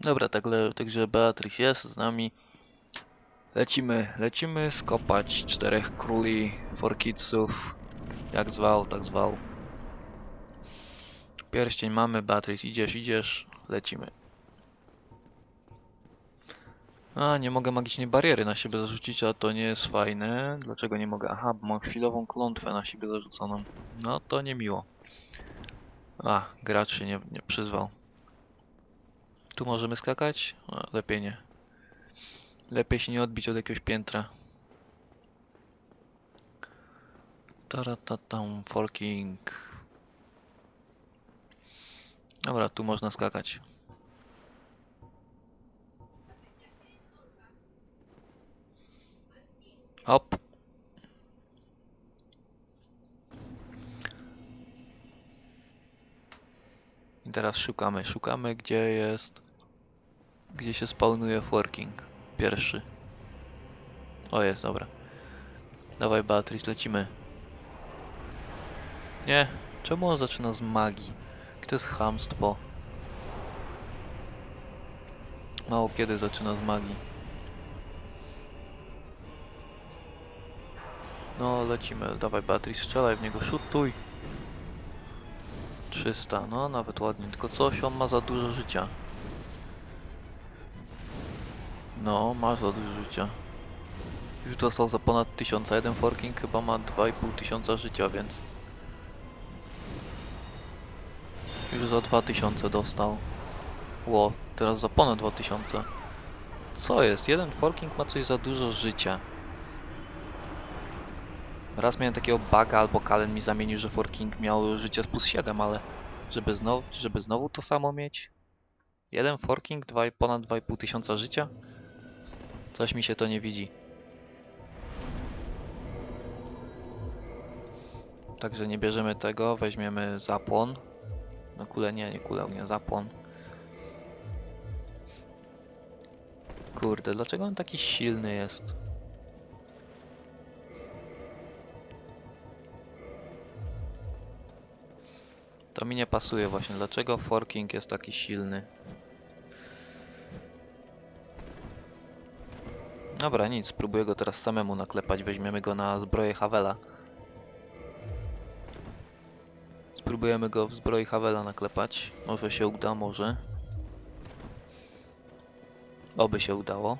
Dobra, także, także Beatrix jest z nami. Lecimy, lecimy skopać czterech króli, forkiców. Jak zwał, tak zwał. Pierścień mamy, Beatrix, idziesz, idziesz, lecimy. A, nie mogę magicznej bariery na siebie zarzucić, a to nie jest fajne. Dlaczego nie mogę? Aha, bo mam chwilową klątwę na siebie zarzuconą. No, to niemiło. A, gracz się nie, nie przyzwał. Tu możemy skakać? A, lepiej nie. Lepiej się nie odbić od jakiegoś piętra. Taratatam, forking. Dobra, tu można skakać. Hop. I teraz szukamy, szukamy gdzie jest gdzie się spawnuje working pierwszy. O jest, dobra. Dawaj Beatrice, lecimy. Nie, czemu on zaczyna z magii? To jest chamstwo. Mało kiedy zaczyna z magii. No, lecimy. Dawaj Beatrice, strzelaj w niego, szutuj. 300, no nawet ładnie, tylko coś on ma za dużo życia. No, masz za dużo życia. Już dostał za ponad 1000, a jeden forking chyba ma 2,5 tysiąca życia, więc... Już za 2000 dostał. Ło, teraz za ponad 2000. Co jest? Jeden forking ma coś za dużo życia. Raz miałem takiego buga, albo Kalen mi zamienił, że forking miał życie z plus 7, ale... Żeby znowu, żeby znowu to samo mieć? Jeden forking, dwa, ponad 2,5 tysiąca życia? Coś mi się to nie widzi. Także nie bierzemy tego, weźmiemy zapłon. No kule nie, nie kule, nie zapłon. Kurde, dlaczego on taki silny jest? To mi nie pasuje właśnie, dlaczego forking jest taki silny? Dobra, nic, spróbuję go teraz samemu naklepać, weźmiemy go na zbroję Havela. Spróbujemy go w zbroi Havela naklepać. Może się uda, może. Oby się udało.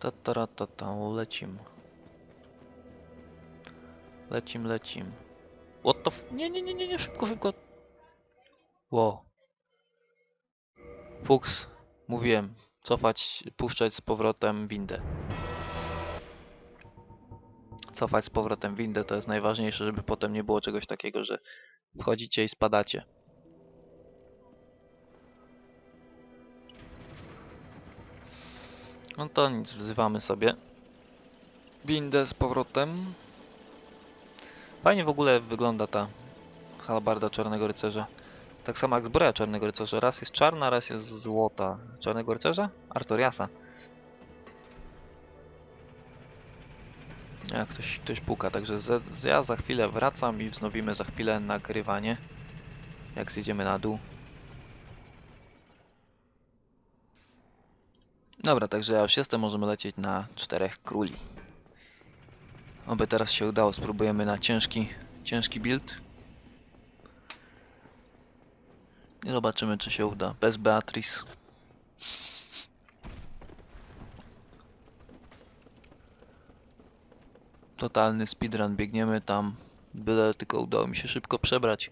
Ta ta ta ta lecim. Lecim, lecim. What the f... Nie, nie, nie, nie, nie, szybko, szybko. Wow. Fuchs, mówiłem. Cofać, puszczać z powrotem windę. Cofać z powrotem windę to jest najważniejsze, żeby potem nie było czegoś takiego, że wchodzicie i spadacie. No to nic, wzywamy sobie windę z powrotem. Fajnie w ogóle wygląda ta halabarda Czarnego Rycerza. Tak samo jak zbroja Czarnego Rycerza. Raz jest czarna, raz jest złota. Czarnego Rycerza? Artoriasa. Jak ktoś, ktoś puka, także z, z, ja za chwilę wracam i wznowimy za chwilę nagrywanie. Jak zjedziemy na dół. Dobra, także ja już jestem, możemy lecieć na czterech króli. Oby teraz się udało, spróbujemy na ciężki, ciężki build. I zobaczymy czy się uda. Bez Beatrice. Totalny speedrun, biegniemy tam. Byle tylko udało mi się szybko przebrać.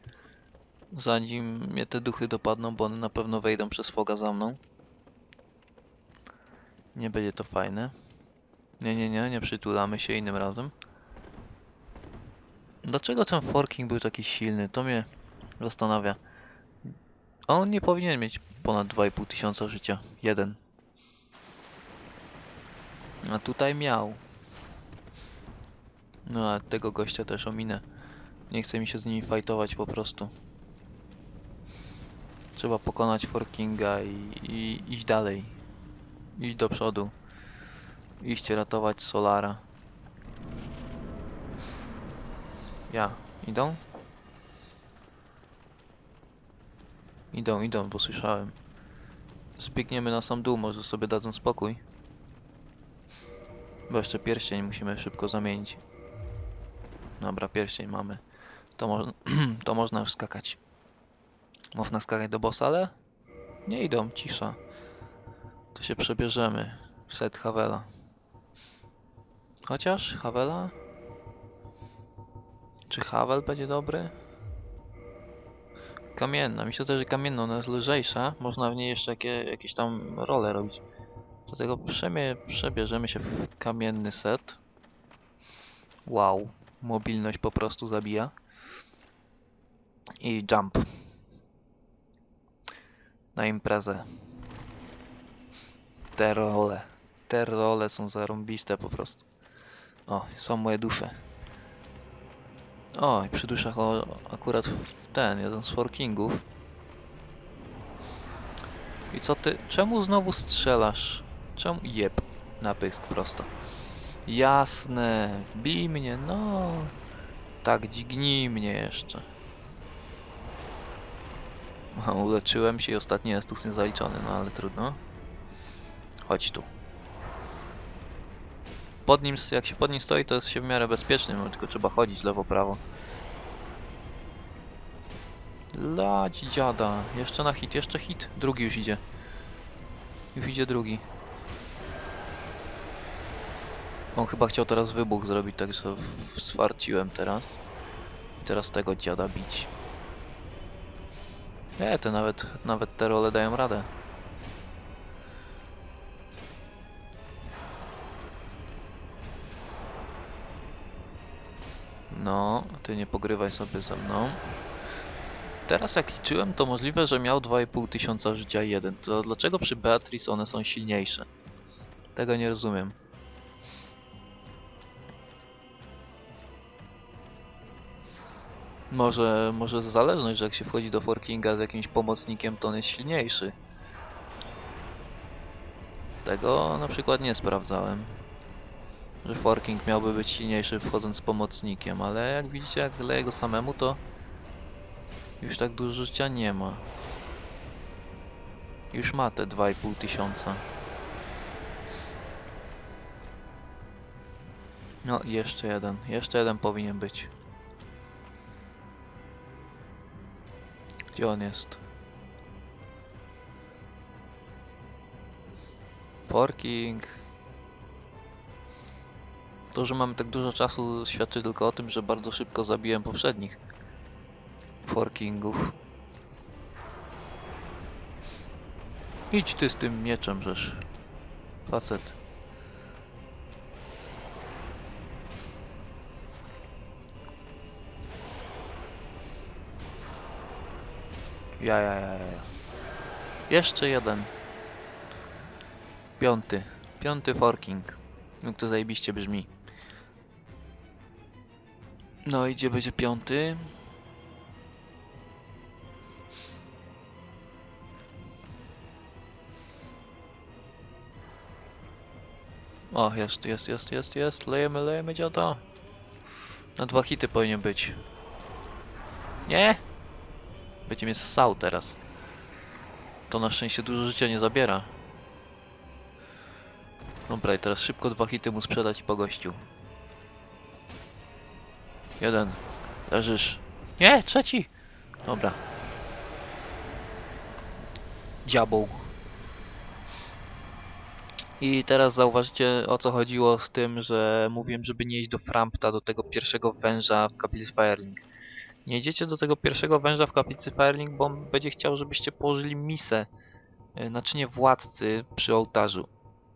Zanim mnie te duchy dopadną, bo one na pewno wejdą przez foga za mną. Nie będzie to fajne. Nie, nie, nie, nie przytulamy się innym razem. Dlaczego ten forking był taki silny? To mnie zastanawia. On nie powinien mieć ponad 2,5 tysiąca życia. Jeden. A tutaj miał. No a tego gościa też ominę. Nie chce mi się z nimi fightować po prostu. Trzeba pokonać Forkinga i, i iść dalej. Iść do przodu. Iść ratować Solara. Ja. Idą? Idą, idą, bo słyszałem. Zbiegniemy na sam dół, może sobie dadzą spokój. Bo jeszcze pierścień musimy szybko zamienić. Dobra, pierścień mamy. To, mo to można już skakać. Można skakać do bossa, ale nie idą, cisza. To się przebierzemy. Set Havela. Chociaż Havela? Czy Havel będzie dobry? Kamienna. Myślę też, że kamienna ona jest lżejsza. Można w niej jeszcze jakie, jakieś tam role robić. Dlatego przemie, przebierzemy się w kamienny set. Wow. Mobilność po prostu zabija. I jump. Na imprezę. Te role. Te role są zarąbiste po prostu. O, są moje dusze. O, i przy duszach o, akurat ten, jeden z forkingów. I co ty, czemu znowu strzelasz? Czemu, jeb, na pysk prosto. Jasne, bij mnie, no. Tak, dźgnij mnie jeszcze. Uleczyłem się i ostatni estus nie zaliczony, no ale trudno. Chodź tu. Pod nim, jak się pod nim stoi, to jest się w miarę bezpieczny, no, tylko trzeba chodzić lewo-prawo. Lać dziada. Jeszcze na hit, jeszcze hit. Drugi już idzie. Już idzie drugi. On chyba chciał teraz wybuch zrobić, także swarciłem teraz. I teraz tego dziada bić. Nie, te nawet, nawet te role dają radę. No, ty nie pogrywaj sobie ze mną. Teraz jak liczyłem, to możliwe, że miał 2,5 tysiąca życia jeden. To dlaczego przy Beatrice one są silniejsze? Tego nie rozumiem. Może, może zależność, że jak się wchodzi do Forkinga z jakimś pomocnikiem, to on jest silniejszy. Tego na przykład nie sprawdzałem. Że Forking miałby być silniejszy wchodząc z pomocnikiem, ale jak widzicie, jak leje go samemu, to już tak dużo życia nie ma. Już ma te 2,5 tysiąca. No, jeszcze jeden. Jeszcze jeden powinien być. Gdzie on jest? Forking. To, że mamy tak dużo czasu świadczy tylko o tym, że bardzo szybko zabiłem poprzednich Forkingów. Idź ty z tym mieczem, żeż. Facet. Ja, ja, ja, ja. Jeszcze jeden. Piąty. Piąty forking. Jak to zajebiście brzmi. No i gdzie będzie piąty? O, jest, jest, jest, jest, jest. Lejemy, lejemy dziada. Na dwa hity powinien być. Nie! Będzie mnie ssał teraz. To na szczęście dużo życia nie zabiera. Dobra, i teraz szybko dwa hity mu sprzedać po gościu. Jeden. Leżysz. Nie, trzeci! Dobra. Diabeł. I teraz zauważycie o co chodziło z tym, że mówiłem, żeby nie iść do Frampta, do tego pierwszego węża w kaplicy Firelink. Nie idziecie do tego pierwszego węża w kaplicy Firelink, bo on będzie chciał, żebyście położyli misę, y, naczynie władcy przy ołtarzu.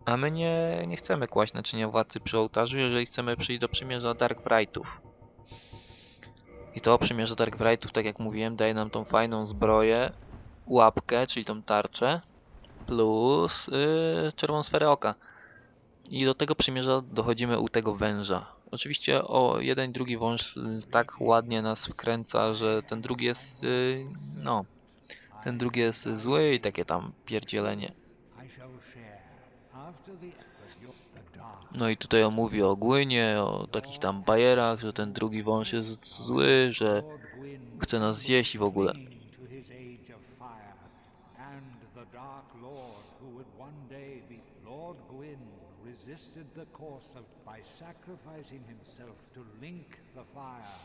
A my nie, nie chcemy kłaść naczynia władcy przy ołtarzu, jeżeli chcemy przyjść do przymierza Dark Brightów. I to przymierze Dark Brightów, tak jak mówiłem, daje nam tą fajną zbroję, łapkę, czyli tą tarczę, plus yy, czerwoną sferę oka. I do tego przymierza dochodzimy u tego węża. Oczywiście o jeden drugi wąż y, tak ładnie nas wkręca, że ten drugi jest, y, no, ten drugi jest zły i takie tam pierdzielenie. No i tutaj on mówi o Głynie, o takich tam bajerach, że ten drugi wąż jest zły, że chce nas zjeść i w ogóle. resisted the course of by sacrificing himself to link the fire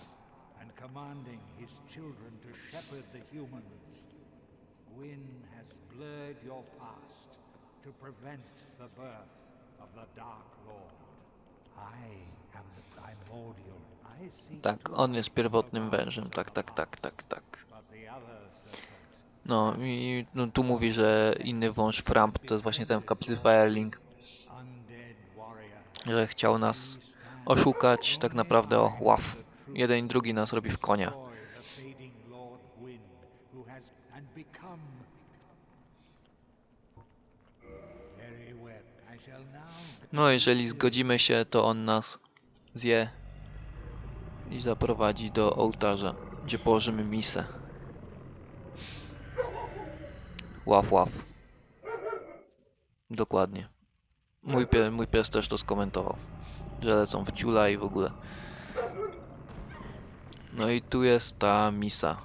and commanding his children to shepherd the humans. Gwyn has blurred your past to prevent the birth Tak, on jest pierwotnym wężem, tak, tak, tak, tak, tak. No i no, tu mówi, że inny wąż Framp to jest właśnie ten w kaplicy Firelink, że chciał nas oszukać, tak naprawdę o ław. Jeden i drugi nas robi w konia. Very well. I shall now. No jeżeli zgodzimy się, to on nas zje i zaprowadzi do ołtarza, gdzie położymy misę. Ław, ław. Dokładnie. Mój, pie, mój pies też to skomentował, że lecą w ciula i w ogóle. No i tu jest ta misa,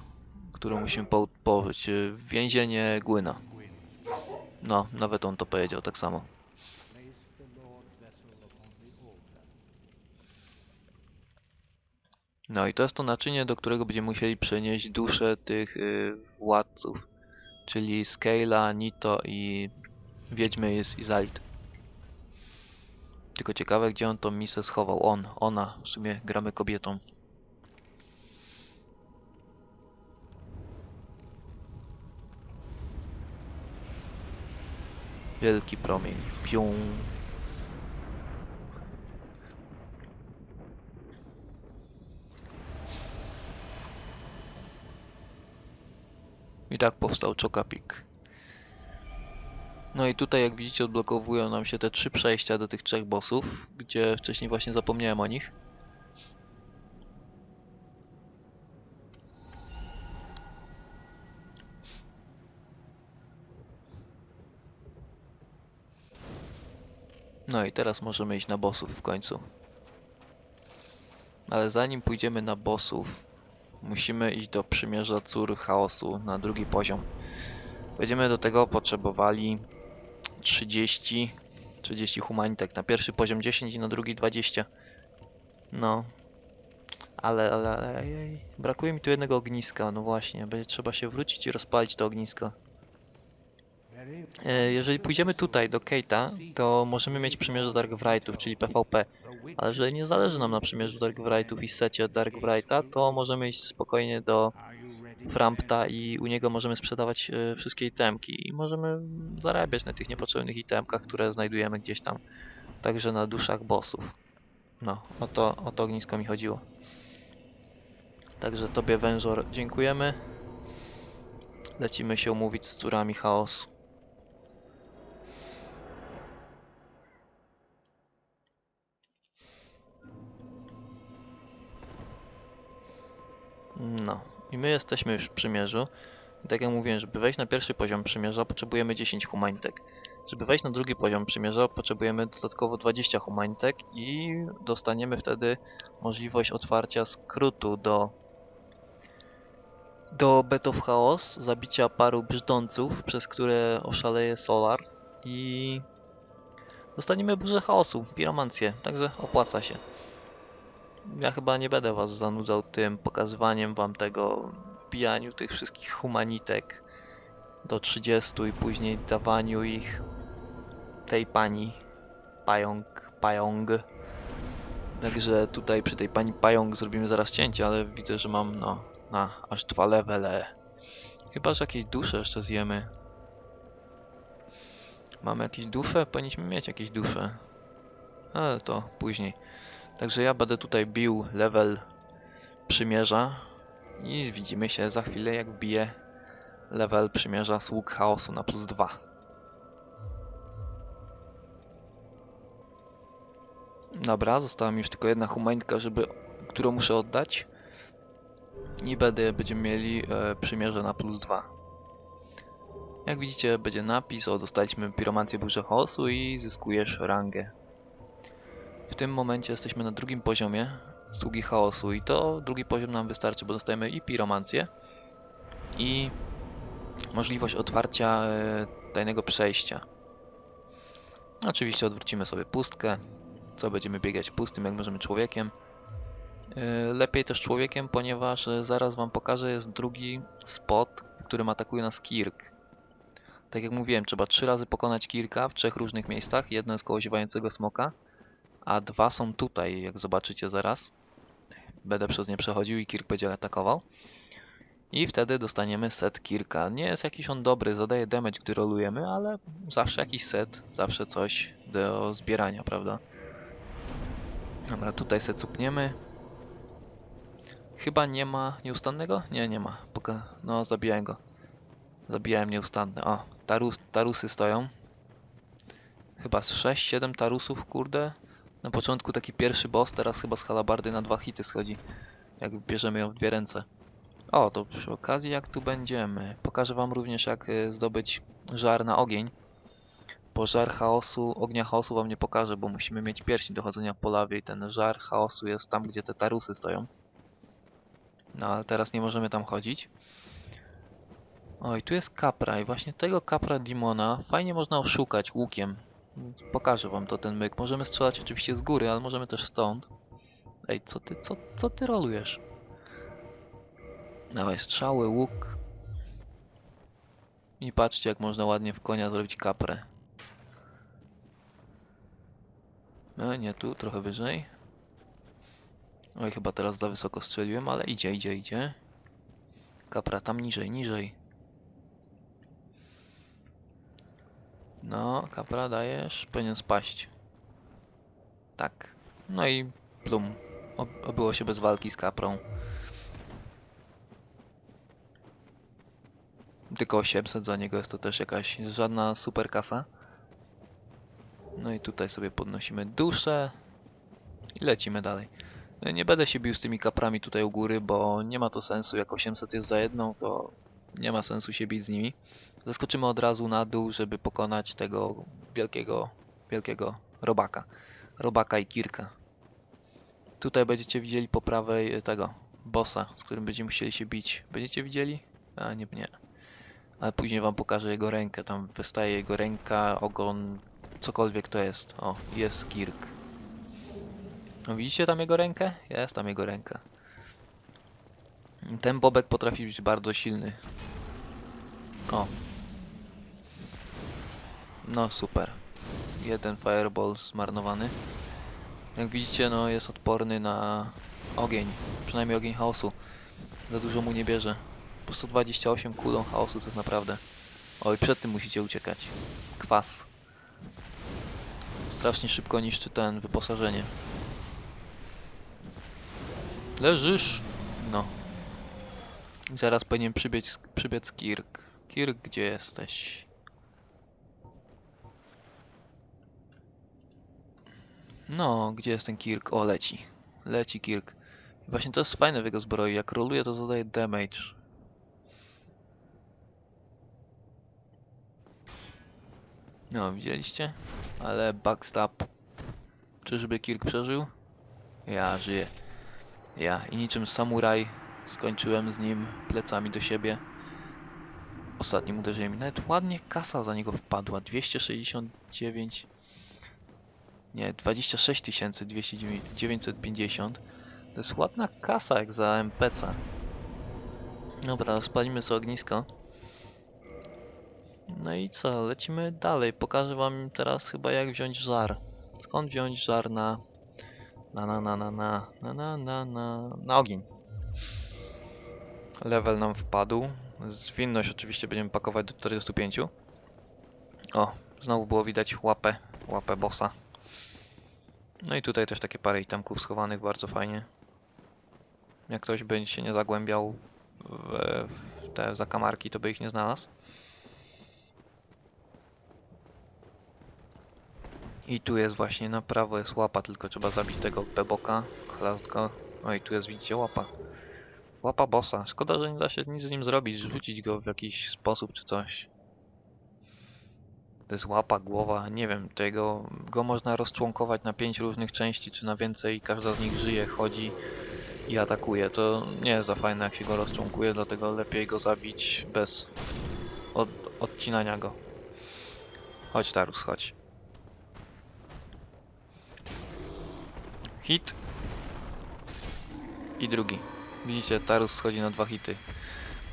którą musimy po, położyć. Więzienie Głyna. No, nawet on to powiedział tak samo. No i to jest to naczynie, do którego będziemy musieli przenieść dusze tych y, władców, czyli Scala, Nito i Wiedźmy z Izalit. Tylko ciekawe, gdzie on tą misę schował. On, ona, w sumie gramy kobietą. Wielki promień. Pium. I tak powstał Chocapik. No i tutaj jak widzicie odblokowują nam się te trzy przejścia do tych trzech bossów, gdzie wcześniej właśnie zapomniałem o nich. No i teraz możemy iść na bossów w końcu. Ale zanim pójdziemy na bossów, musimy iść do przymierza cór chaosu na drugi poziom. Będziemy do tego potrzebowali 30, 30 humanitek. Na pierwszy poziom 10 i na drugi 20. No. Ale, ale, ale, brakuje mi tu jednego ogniska, no właśnie. Będzie trzeba się wrócić i rozpalić to ognisko. E, jeżeli pójdziemy tutaj do Kate'a, to możemy mieć przymierze Dark Wrightów, czyli PvP. Ale jeżeli nie zależy nam na przymierzu Dark Wrightów i secie Dark Wrighta, to możemy iść spokojnie do? Frampta i u niego możemy sprzedawać e, wszystkie itemki i możemy zarabiać na tych niepotrzebnych itemkach, które znajdujemy gdzieś tam. Także na duszach bossów. No, o to, o to ognisko mi chodziło. Także tobie wężor dziękujemy. Lecimy się umówić z córami chaosu. No, i my jesteśmy już w przymierzu. I tak jak mówiłem, żeby wejść na pierwszy poziom przymierza, potrzebujemy 10 humanitek. Żeby wejść na drugi poziom przymierza, potrzebujemy dodatkowo 20 humanitek i dostaniemy wtedy możliwość otwarcia skrótu do do Bet of Chaos, zabicia paru brzdąców, przez które oszaleje Solar i dostaniemy burzę chaosu, piromancję, także opłaca się. Ja chyba nie będę was zanudzał tym pokazywaniem wam tego wbijaniu tych wszystkich humanitek do 30 i później dawaniu ich tej pani pająk, pająk. Także tutaj przy tej pani pająk zrobimy zaraz cięcie, ale widzę, że mam no na aż dwa levele. Chyba, że jakieś dusze jeszcze zjemy. Mamy jakieś dusze? Powinniśmy mieć jakieś dusze. Ale to później. Także ja będę tutaj bił level przymierza i widzimy się za chwilę jak wbiję level przymierza sług chaosu na plus 2. Dobra, została mi już tylko jedna humańka, żeby, którą muszę oddać. I będę, będziemy mieli e, przymierze na plus 2. Jak widzicie będzie napis, o dostaliśmy piromancję burzy chaosu i zyskujesz rangę. W tym momencie jesteśmy na drugim poziomie sługi chaosu i to drugi poziom nam wystarczy, bo dostajemy i piromancję i możliwość otwarcia e, tajnego przejścia. Oczywiście odwrócimy sobie pustkę. Co będziemy biegać pustym, jak możemy człowiekiem. E, Lepiej też człowiekiem, ponieważ e, zaraz wam pokażę, jest drugi spot, w którym atakuje nas Kirk. Tak jak mówiłem, trzeba trzy razy pokonać Kirka w trzech różnych miejscach. Jedno jest koło ziewającego smoka, a dwa są tutaj, jak zobaczycie zaraz. Będę przez nie przechodził i Kirk będzie atakował. I wtedy dostaniemy set Kirka. Nie jest jakiś on dobry, zadaje damage, gdy rolujemy, ale zawsze jakiś set, zawsze coś do zbierania, prawda? Dobra, tutaj se cupniemy. Chyba nie ma nieustannego? Nie, nie ma. Poka no, zabijałem go. Zabijałem nieustanny. O, tarus tarusy stoją. Chyba z 6-7 tarusów, kurde. Na początku taki pierwszy boss, teraz chyba z halabardy na dwa hity schodzi. Jak bierzemy ją w dwie ręce. O, to przy okazji jak tu będziemy. Pokażę wam również jak y, zdobyć żar na ogień. Bo żar chaosu, ognia chaosu wam nie pokażę, bo musimy mieć pierścień dochodzenia po lawie i ten żar chaosu jest tam, gdzie te tarusy stoją. No ale teraz nie możemy tam chodzić. Oj, tu jest kapra i właśnie tego kapra Dimona fajnie można oszukać łukiem. Pokażę wam to ten myk. Możemy strzelać oczywiście z góry, ale możemy też stąd. Ej, co ty, co, co ty rolujesz? Dawaj, strzały, łuk. I patrzcie, jak można ładnie w konia zrobić kaprę. No, nie tu, trochę wyżej. Oj, chyba teraz za wysoko strzeliłem, ale idzie, idzie, idzie. Kapra, tam niżej, niżej. No, kapra dajesz, powinien spaść. Tak. No i plum. Ob obyło się bez walki z kaprą. Tylko 800 za niego jest to też jakaś żadna super kasa. No i tutaj sobie podnosimy duszę i lecimy dalej. No Nie będę się bił z tymi kaprami tutaj u góry, bo nie ma to sensu. Jak 800 jest za jedną, to nie ma sensu się bić z nimi. Zaskoczymy od razu na dół, żeby pokonać tego wielkiego, wielkiego robaka. Robaka i Kirka. Tutaj będziecie widzieli po prawej e, tego bossa, z którym będziemy musieli się bić. Będziecie widzieli? A nie, nie. Ale później wam pokażę jego rękę. Tam wystaje jego ręka, ogon, cokolwiek to jest. O, jest Kirk. No widzicie tam jego rękę? Jest tam jego ręka. Ten bobek potrafi być bardzo silny. O. No super. Jeden fireball zmarnowany. Jak widzicie, no jest odporny na ogień. Przynajmniej ogień chaosu. Za dużo mu nie bierze. Po 128 kulą chaosu to jest naprawdę. Oj, przed tym musicie uciekać. Kwas. Strasznie szybko niszczy ten wyposażenie. Leżysz? No. Zaraz powinien przybiec, przybiec Kirk. Kirk, gdzie jesteś? No, gdzie jest ten Kirk? O, leci. Leci Kirk. Właśnie to jest fajne w jego zbroi. Jak roluje, to zadaje damage. No, widzieliście? Ale backstab. Czyżby Kirk przeżył? Ja żyję. Ja i niczym samuraj skończyłem z nim plecami do siebie. Ostatnim uderzeniem. Nawet ładnie kasa za niego wpadła. 269. Nie, 26 950. To jest ładna kasa jak za MPC. Dobra, spalimy sobie ognisko. No i co, lecimy dalej. Pokażę wam teraz chyba jak wziąć żar. Skąd wziąć żar na... Na na na na na na na na na na ogień. Level nam wpadł. Zwinność oczywiście będziemy pakować do 45. O, znowu było widać łapę, łapę bossa. No i tutaj też takie parę itemków schowanych bardzo fajnie. Jak ktoś by się nie zagłębiał w, w te zakamarki, to by ich nie znalazł. I tu jest właśnie na prawo jest łapa, tylko trzeba zabić tego beboka, chlast go. O i tu jest widzicie łapa. Łapa bossa. Szkoda, że nie da się nic z nim zrobić, rzucić go w jakiś sposób czy coś. To jest łapa, głowa, nie wiem, tego go można rozczłonkować na pięć różnych części czy na więcej i każda z nich żyje, chodzi i atakuje. To nie jest za fajne jak się go rozczłonkuje, dlatego lepiej go zabić bez od odcinania go. Chodź Tarus, chodź. Hit. I drugi. Widzicie, Tarus schodzi na dwa hity.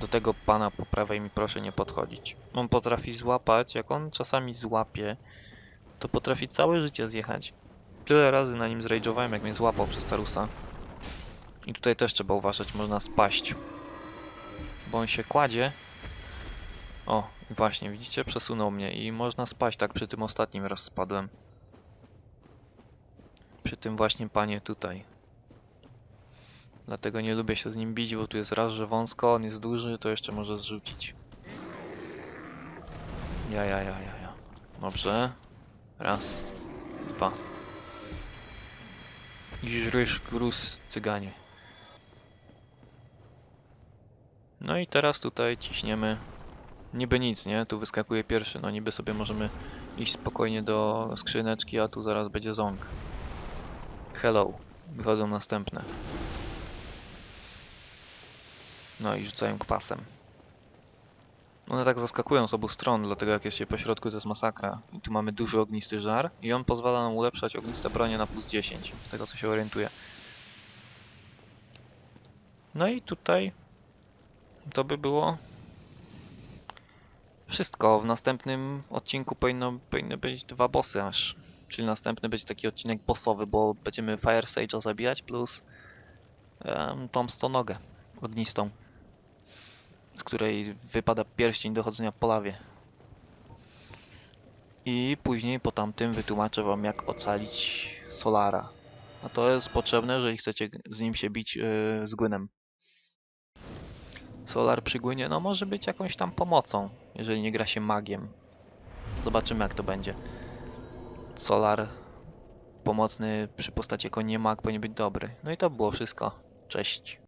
Do tego pana po prawej mi proszę nie podchodzić. On potrafi złapać, jak on czasami złapie, to potrafi całe życie zjechać. Tyle razy na nim zrage'owałem, jak mnie złapał przez Tarusa. I tutaj też trzeba uważać, można spaść. Bo on się kładzie. O, właśnie, widzicie? Przesunął mnie i można spaść, tak przy tym ostatnim raz spadłem. Przy tym właśnie panie tutaj. Dlatego nie lubię się z nim bić, bo tu jest raz, że wąsko, on jest duży, to jeszcze może zrzucić. Ja, ja, ja, ja, ja. Dobrze. Raz. Dwa. I żrysz gruz cyganie. No i teraz tutaj ciśniemy. Niby nic, nie? Tu wyskakuje pierwszy, no niby sobie możemy iść spokojnie do skrzyneczki, a tu zaraz będzie ząg. Hello. Wychodzą następne. No i rzucają kwasem. One tak zaskakują z obu stron, dlatego jak jest się po środku to jest masakra. I tu mamy duży ognisty żar i on pozwala nam ulepszać ogniste bronie na plus 10, z tego co się orientuję. No i tutaj to by było wszystko. W następnym odcinku powinno, powinny być dwa bossy aż. Czyli następny będzie taki odcinek bossowy, bo będziemy Fire Sage'a zabijać plus um, tą stonogę ognistą, z której wypada pierścień dochodzenia po lawie. I później po tamtym wytłumaczę wam jak ocalić Solara. A to jest potrzebne, jeżeli chcecie z nim się bić yy, z Gwynem. Solar przy Gwynie, no może być jakąś tam pomocą, jeżeli nie gra się magiem. Zobaczymy jak to będzie. Solar pomocny przy postaci jako nie mag powinien być dobry. No i to było wszystko. Cześć.